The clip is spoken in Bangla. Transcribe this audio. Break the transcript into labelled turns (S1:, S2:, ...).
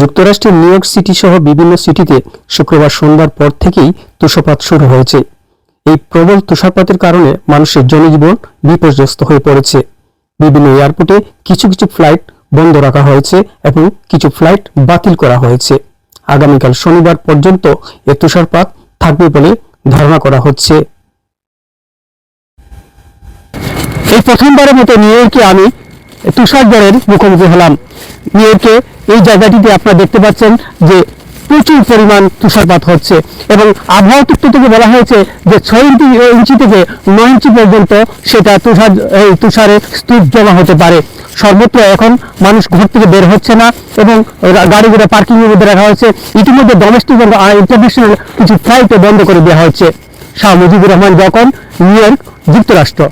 S1: যুক্তরাষ্ট্রের নিউ ইয়র্ক সিটি সহ বিভিন্ন সিটিতে শুক্রবার সন্ধ্যার পর থেকেই তুষারপাত শুরু হয়েছে। এই প্রবল তুষারপাতের কারণে মানুষের জনজীবন বিপর্যস্ত হয়ে পড়েছে। বিভিন্ন এয়ারপোর্টে কিছু কিছু ফ্লাইট বন্ধ রাখা হয়েছে এবং কিছু ফ্লাইট বাতিল করা হয়েছে। আগামীকাল শনিবার পর্যন্ত এ তুষারপাত থাকবে বলে ধারণা করা হচ্ছে। এই প্রথমবারের মতো নিউ ইয়র্কে আমি তুষার ঝড়ের মুখোমুখি হলাম। নিউ ইয়র্কে এই জায়গাটিতে আপনারা দেখতে পাচ্ছেন যে প্রচুর পরিমাণ তুষারপাত হচ্ছে এবং আবহাওয়া তত্ত্ব থেকে বলা হয়েছে যে ছয় ইঞ্চি ইঞ্চি থেকে নয় ইঞ্চি পর্যন্ত সেটা তুষার, এই তুষারে স্তূপ জমা হতে পারে। সর্বত্র এখন মানুষ ঘর থেকে বের হচ্ছে না এবং গাড়িগুলো পার্কিং এর মধ্যে রাখা হয়েছে। ইতিমধ্যে ডোমেস্টিক এবং ইন্টারন্যাশনাল কিছু ফ্লাইটও বন্ধ করে দেওয়া হচ্ছে। শাহ মুজিবুর রহমান যখন নিউ ইয়র্ক যুক্তরাষ্ট্র।